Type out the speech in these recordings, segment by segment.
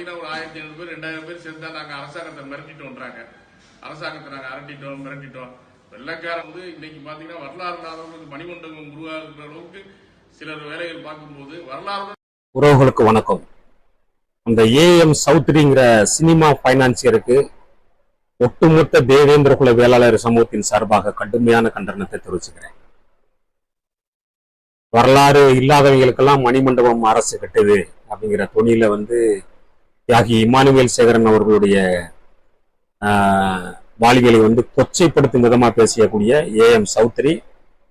பாத்தீங்கன்னா ஒரு ஆயிரத்தி ஐநூறு பேர் ரெண்டாயிரம் பேர் சேர்ந்தா நாங்க அரசாங்கத்தை மிரட்டிட்டோம்ன்றாங்க அரசாங்கத்தை நாங்க அரட்டிட்டோம் மிரட்டிட்டோம். வெள்ளக்காரன் வந்து இன்னைக்கு பாத்தீங்கன்னா வரலாறு இல்லாதவங்களுக்கு மணிமண்டபம் உருவாகிற அளவுக்கு சிலர் வேலைகள் பார்க்கும்போது வரலாறு உறவுகளுக்கு வணக்கம். அந்த ஏஎம் சௌத்ரிங்கிற சினிமா பைனான்சியருக்கு ஒட்டுமொத்த தேவேந்திர குல வேளாளர் சமூகத்தின் சார்பாக கடுமையான கண்டனத்தை தெரிவிச்சுக்கிறேன். வரலாறு இல்லாதவங்களுக்கெல்லாம் மணிமண்டபம் அரசு கட்டுது அப்படிங்கிற துணியில வந்து தியாகி இமானுவேல் சேகரன் அவர்களுடைய ஆஹ், வாழ்வியலை வந்து கொச்சைப்படுத்தும் விதமாக பேசியக்கூடிய ஏஎம் சௌத்ரி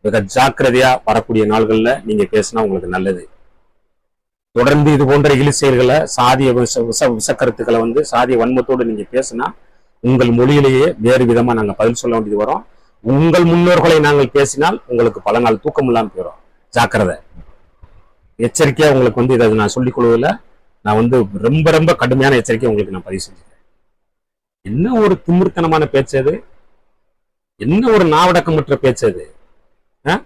மிக ஜாக்கிரதையா வரக்கூடிய நாள்களில் நீங்க பேசினா உங்களுக்கு நல்லது. தொடர்ந்து இது போன்ற இழிசெயல்களை சாதிய விச விஷ விசக்கருத்துக்களை வந்து சாதிய வன்மத்தோடு நீங்க பேசினா உங்கள் மொழியிலேயே வேறு விதமாக நாங்கள் பதில் சொல்ல வேண்டியது வரும். உங்கள் முன்னோர்களை நாங்கள் பேசினால் உங்களுக்கு பல நாள் தூக்கம் இல்லாமல் போயிடும் ஜாக்கிரதை. எச்சரிக்கையாக உங்களுக்கு வந்து இதை நான் சொல்லிக் கொள்வதில்லை. நான் வந்து ரொம்ப ரொம்ப கடுமையான எச்சரிக்கை உங்களுக்கு நான் பதிவு செஞ்சுக்கிறேன். என்ன ஒரு திமிர்த்தனமான பேச்சு அது? என்ன ஒரு நாவடக்கமற்ற பேச்சு அது? ஆ?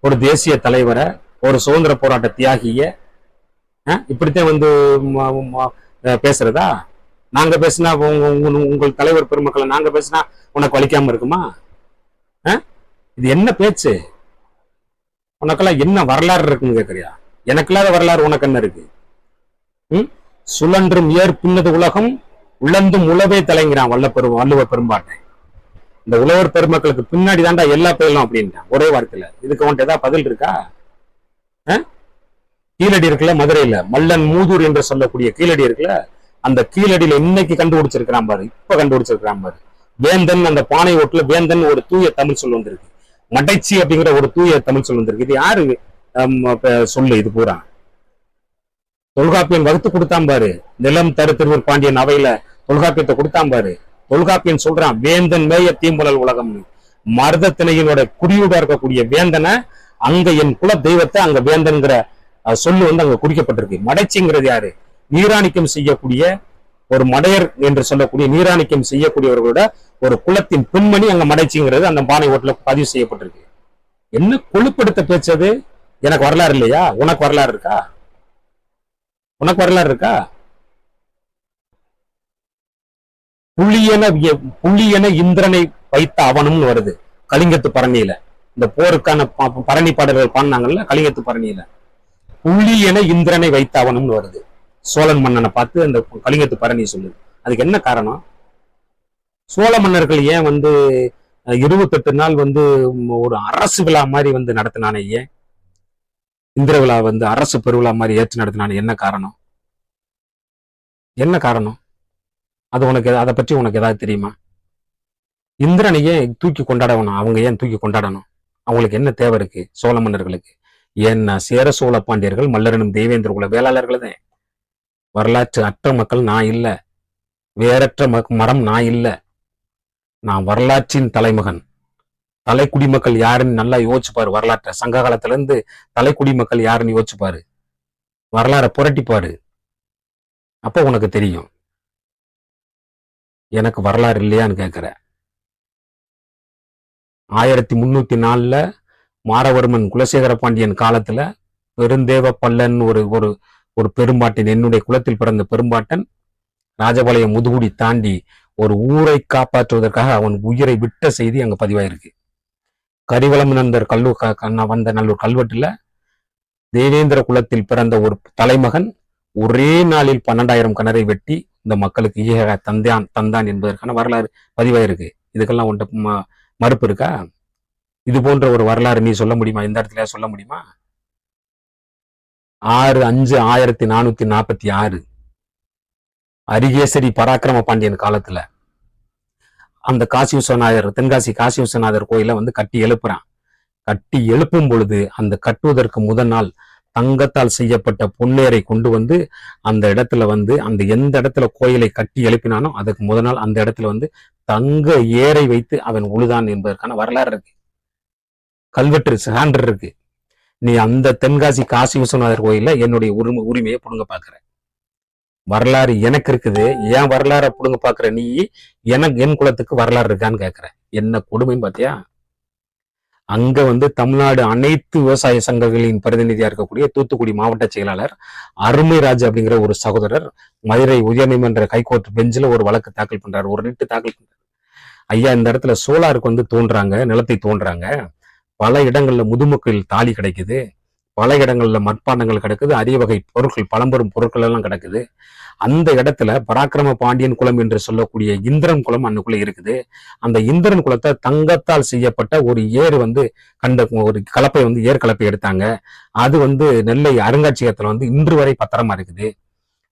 ஒரு தேசிய தலைவரை ஒரு சுதந்திர போராட்ட தியாகிய ஆ? இப்படித்தான் வந்து பேசுறதா? நாங்க பேசினா உங்க- உங்க- உங்கள் தலைவர் பெருமக்களை நாங்க பேசினா உனக்கு வலிக்காம இருக்குமா? ஆ? இது என்ன பேச்சு? உனக்கெல்லாம் என்ன வரலாறு இருக்குன்னு கேக்குறியா? எனக்கு இல்லாத வரலாறு உனக்கு என்ன இருக்கு? சுழன்றும் ஏர் உலகம் உழந்தும் உழவே தலைங்கிறான் வல்ல பெரும் வள்ளுவ பெரும்பாட்டை இந்த உழவர் பெருமக்களுக்கு பின்னாடி தாண்டா எல்லா பெயரும் அப்படின்ட்டான். ஒரே வார்த்தையில. இதுக்கு உன்ட்டு ஏதாவது பதில் இருக்கா? கீழடி இருக்குல்ல மதுரையில. மல்லன் மூதூர் என்று சொல்லக்கூடிய கீழடி இருக்குல்ல அந்த கீழடியில இன்னைக்கு கண்டுபிடிச்சிருக்கிறான் பாரு. இப்ப கண்டுபிடிச்சிருக்கிறான் பாரு. வேந்தன் அந்த பானை ஓட்டுல வேந்தன் ஒரு தூய தமிழ் சொல் வந்திருக்கு. மடைச்சி அப்படிங்கிற ஒரு தூய தமிழ் சொல் வந்திருக்கு. இது யாரு? சொல்லு இது பூரா. தொல்காப்பியன் வகுத்து கொடுத்தான் பாரு. நிலம் தரு திருவூர் பாண்டியன் அவையில தொல்காப்பியத்தை கொடுத்தான் பாரு. தொல்காப்பியன் சொல்றான் வேந்தன் மேய தீம்புலல் உலகம்னு. மருத திணையினோட குடியூடா இருக்கக்கூடிய வேந்தனை அங்க என் குல தெய்வத்தை அங்க வேந்தன்கிற சொல்லு வந்து அங்க குறிக்கப்பட்டிருக்கு மடைச்சிங்கிறது யாரு? நீராணிக்கம் செய்யக்கூடிய ஒரு மடையர் என்று சொல்லக்கூடிய நீராணிக்கம் செய்யக்கூடியவர்களோட ஒரு குலத்தின் பெண்மணி அங்க மடைச்சிங்கிறது அந்த பானை ஓட்டுல பதிவு செய்யப்பட்டிருக்கு. என்ன கொழுப்படுத்த பேச்சது எனக்கு வரலாறு இல்லையா? உனக்கு வரலாறு இருக்கா? உனக்கு வரலாறு இருக்கா? புள்ளியன விய- புள்ளியன இந்திரனை வைத்த அவனும்னு வருது. கலிங்கத்து பரணியில. இந்த போருக்கான ப- பரணி பாடல்கள் பாடினாங்கல்ல கலிங்கத்து பரணியில. புள்ளியன இந்திரனை வைத்த அவனும்னு வருது. சோழன் மன்னனை பார்த்து அந்த கலிங்கத்து பரணி சொல்லுது. அதுக்கு என்ன காரணம்? சோழ மன்னர்கள் ஏன் வந்து இருபத்தெட்டு நாள் வந்து ஒரு அரசு விழா மாதிரி வந்து நடத்தினானே ஏன்? இந்திர விழா வந்து அரசு பெருவிழா மாதிரி ஏற்று நடத்தினான்னு என்ன காரணம்? என்ன காரணம்? அது உனக்கு அதை பற்றி உனக்கு ஏதாவது தெரியுமா? இந்திரனை ஏன் தூக்கி கொண்டாடணும்? அவங்க ஏன் தூக்கி கொண்டாடணும்? அவங்களுக்கு என்ன தேவை இருக்கு? சோழ மன்னர்களுக்கு. ஏன்னா சேர சோழ பாண்டியர்கள் மல்லரனும் தேவேந்திர குல வேளாளர்கள் தான். வரலாற்று அற்ற மக்கள் நான் இல்ல. வேறற்ற மரம் நான் இல்ல. நான் வரலாற்றின் தலைமகன். தலைக்குடி மக்கள் யாருன்னு நல்லா யோசிச்சுப்பாரு வரலாற்றை. சங்க காலத்துல இருந்து தலைக்குடி மக்கள் யாருன்னு யோசிச்சுப்பாரு. வரலாறை புரட்டிப்பாரு. அப்போ உனக்கு தெரியும். எனக்கு வரலாறு இல்லையான்னு கேட்குற ஆயிரத்தி முன்னூத்தி நாலுல மாரவர்மன் குலசேகர பாண்டியன் காலத்துல பெருந்தேவ பல்லன் ஒரு ஒரு ஒரு பெரும்பாட்டன் என்னுடைய குலத்தில் பிறந்த பெரும்பாட்டன் ராஜபாளையம் முதுகுடி தாண்டி ஒரு ஊரை காப்பாற்றுவதற்காக அவன் உயிரை விட்ட செய்தி அங்க பதிவாயிருக்கு. கரிவளம் நந்தர் கல்லூ க- வந்த நல்லூர் கல்வெட்டுல தேவேந்திர குலத்தில் பிறந்த ஒரு தலைமகன் ஒரே நாளில் பன்னெண்டாயிரம் கிணறை வெட்டி இந்த மக்களுக்கு ஈக தந்தான் தந்தான் என்பதற்கான வரலாறு பதிவாயிருக்கு. இதுக்கெல்லாம் உன்ட்ட ம- மறுப்பு இருக்கா? இது போன்ற ஒரு வரலாறு நீ சொல்ல முடியுமா? இந்த இடத்துல சொல்ல முடியுமா? ஆறு அஞ்சு ஆயிரத்தி நானூத்தி நாற்பத்தி ஆறு அரிகேசரி பராக்கிரம பாண்டியன் காலத்துல அந்த காசி விஸ்வநாதர் தென்காசி காசி விஸ்வநாதர் கோயிலை வந்து கட்டி எழுப்புறான். கட்டி எழுப்பும் பொழுது அந்த கட்டுவதற்கு முதல் நாள் தங்கத்தால் செய்யப்பட்ட பொன்னேரை கொண்டு வந்து அந்த இடத்துல வந்து அந்த எந்த இடத்துல கோயிலை கட்டி எழுப்பினானோ அதுக்கு முதல் நாள் அந்த இடத்துல வந்து தங்க ஏரை வைத்து அவன் உழுதான் என்பதற்கான வரலாறு இருக்கு. கல்வெட்டு சான்று இருக்கு. நீ அந்த தென்காசி காசி விஸ்வநாதர் கோயில என்னுடைய உரிமை உரிமையை புடுங்க பாக்குற வரலாறு எனக்கு இருக்குது. ஏன் வரலாறை புடுங்க பாக்குற நீ எனக்கு என் குலத்துக்கு வரலாறு இருக்கான்னு கேக்குற. என்ன கொடுமைன்னு பாத்தியா? அங்க வந்து தமிழ்நாடு அனைத்து விவசாய சங்கங்களின் பிரதிநிதியா இருக்கக்கூடிய தூத்துக்குடி மாவட்ட செயலாளர் அருமைராஜ் அப்படிங்கிற ஒரு சகோதரர் மதுரை உயர்நீதிமன்ற ஹைகோர்ட் பெஞ்சில் ஒரு வழக்கு தாக்கல் பண்றாரு. ஒரு ரிட்டு தாக்கல் பண்றாரு. ஐயா இந்த இடத்துல சோலாருக்கு வந்து தோன்றாங்க நிலத்தை தோன்றாங்க. பல இடங்கள்ல முதுமக்கள் தாலி கிடைக்குது. பல இடங்கள்ல மட்பாண்டங்கள் கிடக்குது. அரிய வகை பொருட்கள் பழம்பெரும் பொருட்கள் எல்லாம் கிடக்குது. அந்த இடத்துல பராக்கிரம பாண்டியன் குளம் என்று சொல்லக்கூடிய இந்திரன் குளம் அன்னுக்குள்ள இருக்குது. அந்த இந்திரன் குளத்தை தங்கத்தால் செய்யப்பட்ட ஒரு ஏர் வந்து கண்ட ஒரு கலப்பை வந்து ஏர் கலப்பை எடுத்தாங்க. அது வந்து நெல்லை அருங்காட்சியகத்துல வந்து இன்று வரை பத்திரமா இருக்குது.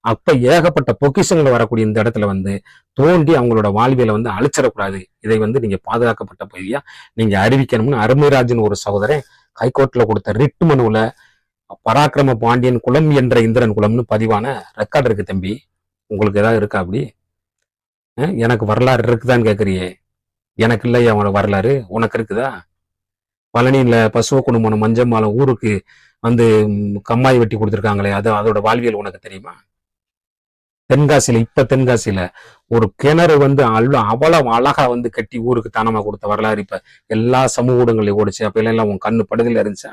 அப்ப ஏகப்பட்ட பொக்கிஷங்கள் வரக்கூடிய இந்த இடத்துல வந்து தோண்டி அவங்களோட வாழ்வியலை வந்து அழிச்சிடக்கூடாது. இதை வந்து நீங்க பாதுகாக்கப்பட்ட பகுதியா நீங்க அறிவிக்கணும்னு அருமைராஜன் ஒரு சகோதரன் ஹைகோர்ட்ல கொடுத்த ரிட் மனுவில் பராக்கிரம பாண்டியன் குலம் என்ற இந்திரன் குலம்னு பதிவான ரெக்கார்டு இருக்கு தம்பி. உங்களுக்கு ஏதாவது இருக்கா அப்படி? எனக்கு வரலாறு இருக்குதான்னு கேட்குறியே எனக்கு இல்லை உனக்கு வரலாறு? உனக்கு இருக்குதா? பழனியில் பசுவ குடும்பம் மஞ்சம்மாலம் ஊருக்கு வந்து கம்மாய் வெட்டி கொடுத்துருக்காங்களே அது அதோட வாழ்வியல் உனக்கு தெரியுமா? தென்காசியில இப்ப தென்காசியில ஒரு கிணறு வந்து அவ்வளோ அவ்வளவு அழகா வந்து கட்டி ஊருக்கு தானமா கொடுத்த வரலாறு இப்ப. எல்லா சமூக ஊடகங்களையும் ஓடிச்சு. அப்ப எல்லாம் உன் கண்ணு படுதில இருந்துச்சா?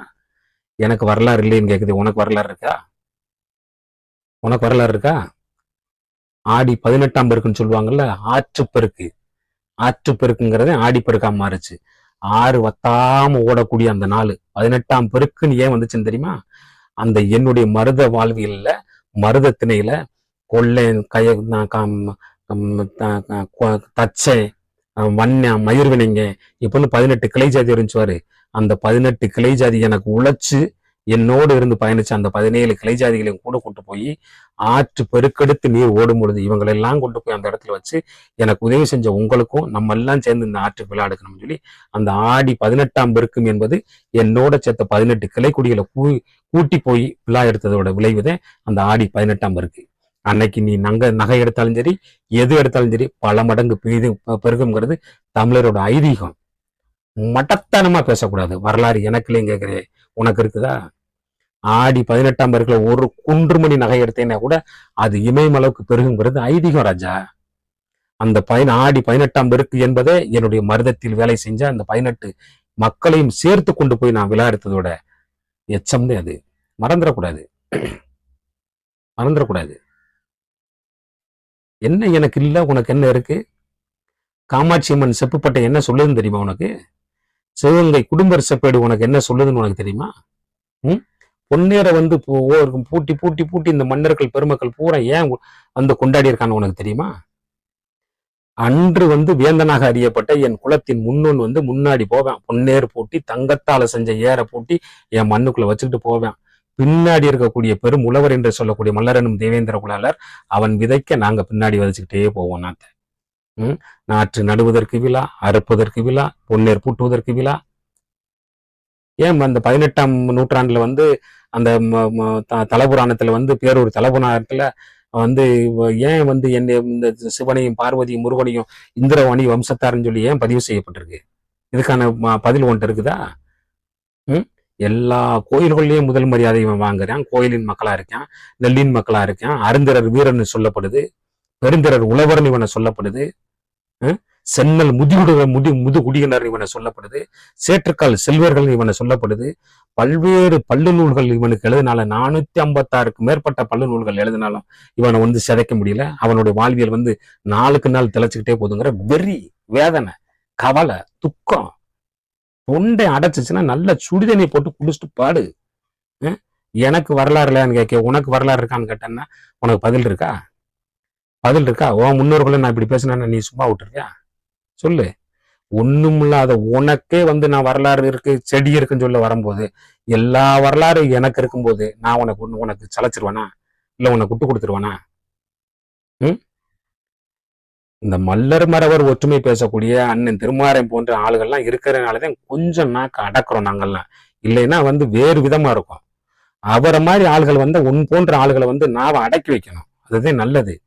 எனக்கு வரலாறு இல்லைன்னு கேக்குது. உனக்கு வரலாறு இருக்கா? உனக்கு வரலாறு இருக்கா? ஆடி பதினெட்டாம் பெருக்குன்னு சொல்லுவாங்கல்ல ஆற்றுப்பெருக்கு ஆற்றுப்பெருக்குங்கிறதே ஆடிப்பெருக்கா மாறுச்சு. ஆறு வத்தாம ஓடக்கூடிய அந்த நாள் பதினெட்டாம் பெருக்குன்னு ஏன் வந்துச்சுன்னு தெரியுமா? அந்த என்னுடைய மருத வாழ்வியல்ல மருத திணையில கொள்ளேன் கைய தச்சை அஹ் வண்ண மயிர்வினைங்க இப்போன்னு பதினெட்டு கிளை ஜாதி இருந்துச்சுவாரு. அந்த பதினெட்டு கிளை ஜாதி எனக்கு உழைச்சு என்னோடு இருந்து பயணிச்ச அந்த பதினேழு கிளை ஜாதிகளையும் கூட கொண்டு போய் ஆற்று பெருக்கெடுத்து நீர் ஓடும் பொழுது இவங்களெல்லாம் கொண்டு போய் அந்த இடத்துல வச்சு எனக்கு உதவி செஞ்ச உங்களுக்கும் நம்ம எல்லாம் சேர்ந்து இந்த ஆற்று விளையாடுக்கணும்னு சொல்லி அந்த ஆடி பதினெட்டாம் பெருக்கும் என்பது என்னோட சேர்த்த பதினெட்டு கிளை குடிகளை கூ கூட்டி போய் விழா எடுத்ததோட விளைவுதான் அந்த ஆடி பதினெட்டாம் பெருக்கு. அன்னைக்கு நீ நங்க நகை எடுத்தாலும் சரி எது எடுத்தாலும் சரி பல மடங்கு பெய்து பெருகுங்கிறது தமிழரோட ஐதீகம். மட்டத்தனமா பேசக்கூடாது. வரலாறு எனக்கு இல்லையும் கேட்குறேன் உனக்கு இருக்குதா? ஆடி பதினெட்டாம் பெருக்குல ஒரு குன்று மணி நகை எடுத்தேன்னா கூட அது இமயமளவுக்கு பெருகுங்கிறது ஐதீகம் ராஜா. அந்த பயன் ஆடி பதினெட்டாம் பெருக்கு என்பதே என்னுடைய மருதத்தில் வேலை செஞ்ச அந்த பதினெட்டு மக்களையும் சேர்த்து கொண்டு போய் நான் விழா எடுத்ததோட எச்சம்தான் அது. மறந்துடக்கூடாது. மறந்துடக்கூடாது. என்ன எனக்கு இல்லை உனக்கு என்ன இருக்கு? காமாட்சி அம்மன் செப்புப்பட்டை என்ன சொல்லுதுன்னு தெரியுமா உனக்கு? சிவகங்கை குடும்பர் செப்பேடு உனக்கு என்ன சொல்லுதுன்னு உனக்கு தெரியுமா? ம்? பொன்னேரை வந்து பூ- பூட்டி பூட்டி பூட்டி இந்த மன்னர்கள் பெருமக்கள் பூரா ஏன் வந்து கொண்டாடி இருக்கான்னு உனக்கு தெரியுமா? அன்று வந்து வேந்தனாக அறியப்பட்ட என் குலத்தின் முன்னோன் வந்து முன்னாடி போவேன். பொன்னேர் பூட்டி தங்கத்தால செஞ்ச ஏரை பூட்டி என் மண்ணுக்குள்ள வச்சுக்கிட்டு போவேன். பின்னாடி இருக்கக்கூடிய பெரும் உழவர் என்று சொல்லக்கூடிய மல்லரனும் தேவேந்திர குலாளர் அவன் விதைக்க நாங்க பின்னாடி விதைச்சுக்கிட்டே போவோம் நாத்த. ம்? நாற்று நடுவதற்கு விழா அறுப்பதற்கு விழா பொன்னேர் பூட்டுவதற்கு விழா. ஏன் அந்த பதினெட்டாம் நூற்றாண்டுல வந்து அந்த த- தலபுராணத்துல வந்து பேரூர் தலபுராணத்துல வந்து ஏன் வந்து என்ன இந்த சிவனையும் பார்வதியும் முருகனையும் இந்திரவாணி வம்சத்தாருன்னு சொல்லி ஏன் பதிவு செய்யப்பட்டிருக்கு? இதுக்கான பதில் ஒன்று இருக்குதா? ம்? எல்லா கோயில்கள்லயும் முதல் மரியாதை இவன் வாங்குறான். கோயிலின் மக்களா இருக்கான் நெல்லின் மக்களா இருக்கான் அருந்திரர் வீரன் சொல்லப்படுது பெருந்திரர் உழவர்னு இவனை சொல்லப்படுது சென்னல் முதியுட முதி முதுகுடியினர் இவனை சொல்லப்படுது சேற்றுக்கால் செல்வர்கள் இவனை சொல்லப்படுது பல்வேறு பல்லு நூல்கள் இவனுக்கு எழுதினால நானூத்தி ஐம்பத்தாறுக்கு மேற்பட்ட பல்லு நூல்கள் எழுதினாலும் இவனை வந்து சிதைக்க முடியல. அவனுடைய வாழ்வியல் வந்து நாளுக்கு நாள் திளைச்சுக்கிட்டே போதுங்கிற வெறி வேதனை கவலை துக்கம் தொண்டை அடைச்சிச்சுன்னா நல்ல சுடுதண்ணி போட்டு குடிச்சிட்டு பாடு. ம்? எனக்கு வரலாறு இல்லையான்னு கேட்க உனக்கு வரலாறு இருக்கான்னு கேட்டேன்னா உனக்கு பதில் இருக்கா? பதில் இருக்கா? உன் முன்னோர்களை நான் இப்படி பேசினேன்னா நீ சும்மா விட்டுருக்கியா? சொல்லு. ஒண்ணும் இல்லாத உனக்கே வந்து நான் வரலாறு இருக்கு செடி இருக்குன்னு சொல்ல வரும்போது எல்லா வரலாறு எனக்கு இருக்கும்போது நான் உனக்கு ஒன்று உனக்கு சலைச்சிருவேனா இல்லை உனக்கு விட்டு கொடுத்துருவேனா? ம்? இந்த மல்லர் மறவர் ஒற்றுமை பேசக்கூடிய அண்ணன் திருமாறன் போன்ற ஆளுகள்லாம் இருக்கிறதுனாலதான் கொஞ்சம் நாக்கு அடக்குறோம் நாங்கள்லாம். இல்லைன்னா வந்து வேறு விதமா இருக்கும். அவரை மாதிரி ஆள்கள் வந்து உன் போன்ற ஆளுகளை வந்து நாவை அடக்கி வைக்கணும். அதுதான் நல்லது.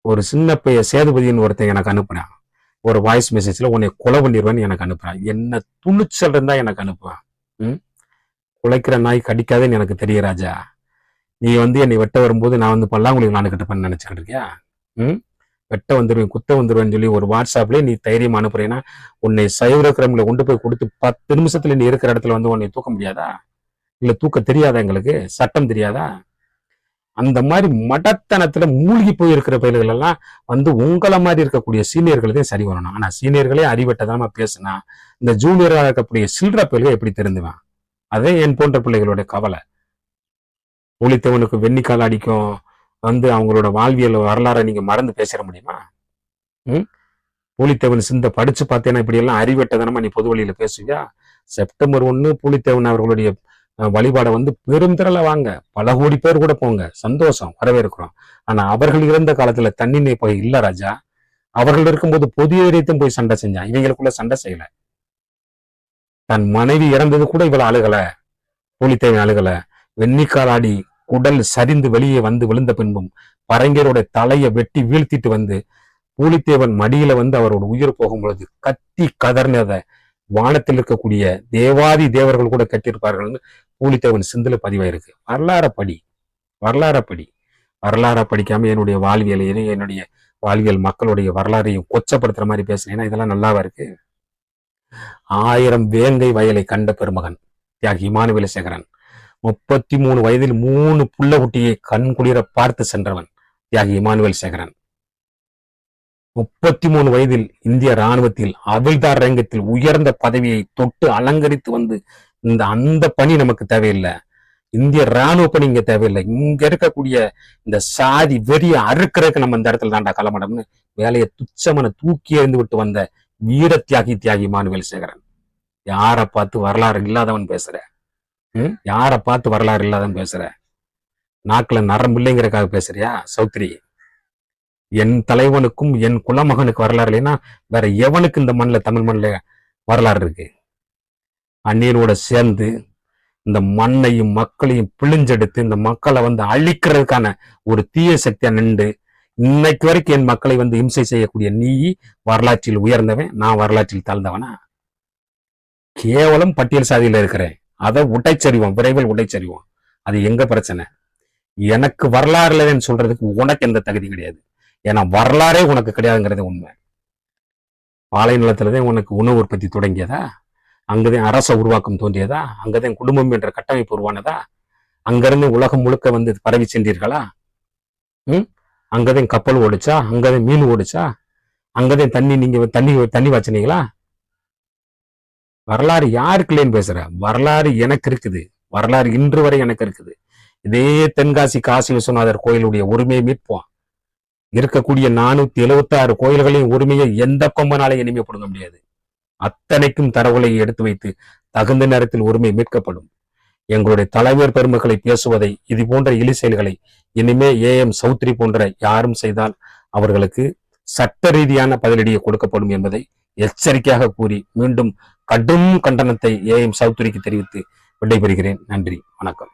ஒரு சின்ன பைய சேதுபதினு ஒருத்தன் எனக்கு அனுப்புனான் ஒரு வாய்ஸ் மெசேஜ்ல உன்னை கொலை பண்ணிடுவேன்னு எனக்கு அனுப்புறான். என்ன துணிச்சல் இருந்தா எனக்கு அனுப்புவான். ம்? குலைக்கிற நாய் கடிக்காதுன்னு எனக்கு தெரிய ராஜா. நீ வந்து என்னை வெட்ட வரும்போது நான் வந்து பல்லாங்குழி விளாண்டுக்கிட்டு பண்ண நினைச்சுக்கிட்டு இருக்கியா? ம்? வெட்ட வந்துருவேன் குத்த வந்துருவேன்னு சொல்லி ஒரு வாட்ஸ்அப்லேயே நீ தைரியம் அனுப்புறேன்னா உன்னை சைவர கிரமில் கொண்டு போய் கொடுத்து பத்து நிமிஷத்துல நீ இருக்கிற இடத்துல வந்து உன்னை தூக்க முடியாதா? இல்லை தூக்க தெரியாதா எங்களுக்கு? சட்டம் தெரியாதா? அந்த மாதிரி மடத்தனத்துல மூழ்கி போயிருக்கிற பயில்கள் எல்லாம் வந்து உங்களை மாதிரி இருக்கக்கூடிய சீனியர்களுக்கு சரி வரணும் ஆனா சீனியர்களே அறிவட்டதாம பேசுனா இந்த ஜூனியராக இருக்கக்கூடிய சில்லற பயில்கள் எப்படி தெரிந்துவேன் அதே என் போன்ற பிள்ளைகளோட கவலை. ஒளித்தவனுக்கு வெண்ணிக்கால் அடிக்கும். வந்து அவங்களோட வாழ்வியல் வரலாறை நீங்க மறந்து பேசிட முடியுமா? ம்? பூலித்தேவன் சிந்த படிச்சு பார்த்தேன்னா இப்படி எல்லாம் அறிவட்டதனமா நீ பொது வழியில பேசுவியா? செப்டம்பர் ஒண்ணு பூலித்தேவன் அவர்களுடைய வழிபாடை வந்து பெரும் திரள வாங்க. பல கோடி பேர் கூட போங்க. சந்தோஷம் வரவேற்கிறோம். ஆனா அவர்கள் இருந்த காலத்துல தண்ணினை போய் இல்ல ராஜா. அவர்கள் இருக்கும்போது பொது ஏரியத்தையும் போய் சண்டை செஞ்சான். இவங்களுக்குள்ள சண்டை செய்யல. தன் மனைவி இறந்தது கூட இவள அழுகல. பூலித்தேவன் அழுகல. வெண்ணிக்காலாடி உடல் சரிந்து வெளியே வந்து விழுந்த பின்பும் பரங்கியருடைய தலையை வெட்டி வீழ்த்திட்டு வந்து பூலித்தேவன் மடியில வந்து அவரோட உயிர் போகும் பொழுது கத்தி கதர்னத வானத்தில் இருக்கக்கூடிய தேவாதி தேவர்கள் கூட கட்டியிருப்பார்கள்னு பூலித்தேவன் சிந்துல பதிவாயிருக்கு. வரலாறப்படி வரலாறப்படி வரலாற படிக்காம என்னுடைய வாழ்வியலையும் என்னுடைய வாழ்வியல் மக்களுடைய வரலாறையும் கொச்சப்படுத்துற மாதிரி பேசுனேன்னா இதெல்லாம் நல்லாவா இருக்கு? ஆயிரம் வேங்கை வயலை கண்ட பெருமகன் தியாகி இமானுவேலசேகரன் முப்பத்தி மூணு வயதில் மூணு புள்ள குட்டியை கண் குளிர பார்த்து சென்றவன் தியாகி இமானுவேல் சேகரன். முப்பத்தி மூணு வயதில் இந்திய ராணுவத்தில் அவிழ்தார் ரங்கத்தில் உயர்ந்த பதவியை தொட்டு அலங்கரித்து வந்து இந்த அந்த பணி நமக்கு தேவையில்லை. இந்திய ராணுவ பணி இங்க தேவையில்லை. இங்க இருக்கக்கூடிய இந்த சாதி வெறிய அறுக்கிறதுக்கு நம்ம இந்த இடத்துல தாண்டா களமடம்னு வேலையை துச்சமன தூக்கி எறிந்து விட்டு வந்த வீர தியாகி தியாகி மானுவேல் சேகரன். யாரை பார்த்து வரலாறு இல்லாதவன் பேசுற. யாரை பார்த்து வரலாறு இல்லாதான் பேசுற? நாக்குல நரம் இல்லைங்கிறக்காக பேசுறியா சௌத்ரி? என் தலைவனுக்கும் என் குலமகனுக்கு வரலாறு இல்லைன்னா வேற எவனுக்கு இந்த மண்ணில் தமிழ் மண்ணில் வரலாறு இருக்கு? அந்நீரோட சேர்ந்து இந்த மண்ணையும் மக்களையும் பிழிஞ்செடுத்து இந்த மக்களை வந்து அழிக்கிறதுக்கான ஒரு தீய சக்தியா நின்று இன்னைக்கு வரைக்கும் என் மக்களை வந்து இம்சை செய்யக்கூடிய நீ வரலாற்றில் உயர்ந்தவன் நான் வரலாற்றில் தாழ்ந்தவனா? கேவலம் பட்டியல் சாதியில இருக்கிறேன். அதை உடைச்சறிவோம் விரைவில் உடைச்சறிவோம். அது எங்க பிரச்சனை? எனக்கு வரலாறு இல்லைன்னு சொல்றதுக்கு உனக்கு எந்த தகுதி கிடையாது. ஏன்னா வரலாறே உனக்கு கிடையாதுங்கிறது உண்மை. பாலை நிலத்துலதான் உனக்கு உணவு உற்பத்தி தொடங்கியதா? அங்கதான் அரச உருவாக்கம் தோன்றியதா? அங்கதான் குடும்பம் என்ற கட்டமைப்பு உருவானதா? அங்கிருந்து உலகம் முழுக்க வந்து பரவி சென்றீர்களா? ம்? அங்கதான் கப்பல் ஓடிச்சா? அங்கதான் மீன் ஓடிச்சா? அங்கதான் தண்ணி நீங்க தண்ணி தண்ணி வச்சினீங்களா? வரலாறு யாருக்கு இல்லைன்னு பேசுற? வரலாறு எனக்கு இருக்குது. வரலாறு இன்று வரை எனக்கு இருக்குது. இதே தென்காசி காசி விஸ்வநாதர் கோயிலுடைய உரிமையை மீட்போம். இருக்கக்கூடிய நானூத்தி எழுவத்தி ஆறு கோயில்களின் உரிமையை எந்த கொம்பனாலே இனிமே கொடுக்க முடியாது. அத்தனைக்கும் தரவுகளை எடுத்து வைத்து தகுந்த நேரத்தில் உரிமை மீட்கப்படும். எங்களுடைய தலைவர் பெருமக்களை பேசுவதை இது போன்ற இழி செயல்களை இனிமே ஏ எம் சௌத்ரி போன்ற யாரும் செய்தால் அவர்களுக்கு சட்ட ரீதியான பதிலடியை கொடுக்கப்படும் என்பதை எச்சரிக்கையாக கூறி மீண்டும் கடும் கண்டனத்தை ஏ எம் சௌத்ரிக்கு தெரிவித்து விடைபெறுகிறேன். நன்றி. வணக்கம்.